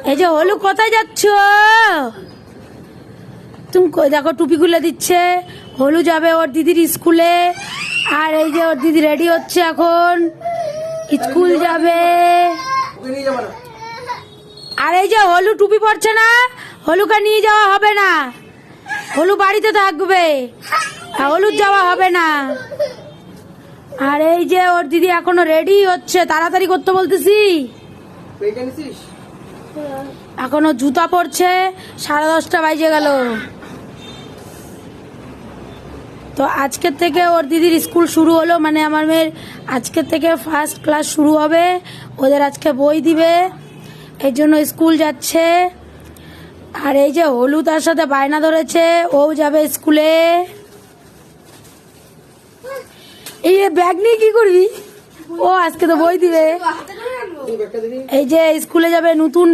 এই যে হলু, কোথায় যাচ্ছ? তুমি দেখো, টুপি খুলে দিচ্ছে। হলু যাবে ওর দিদির স্কুলে। আর এই যে ওর দিদি রেডি হচ্ছে এখন। স্কুল যাবে। আর এই যে হলু টুপি পরছে না, হলুকে নিয়ে যাওয়া হবে না। হলু বাড়িতে থাকবে। হলুদ যাওয়া হবে না। আর এই যে ওর দিদি এখনও রেডি হচ্ছে। তাড়াতাড়ি করতে বলতেছি। এখনও জুতা পরছে সাড়ে দশটা বাজে গেল। তো আজকের থেকে ওর দিদির স্কুল শুরু হলো মানে আমার মেয়ের আজকের থেকে ফার্স্ট ক্লাস শুরু হবে। ওদের আজকে বই দিবে এই জন্য স্কুল যাচ্ছে। আর এই যে হলু তার সাথে বায়না ধরেছে ও যাবে স্কুলে। এই যে ব্যাগ নিয়ে কি করবি? ও আজকে তো বই দিবি। এই যে স্কুলে যাবে নতুন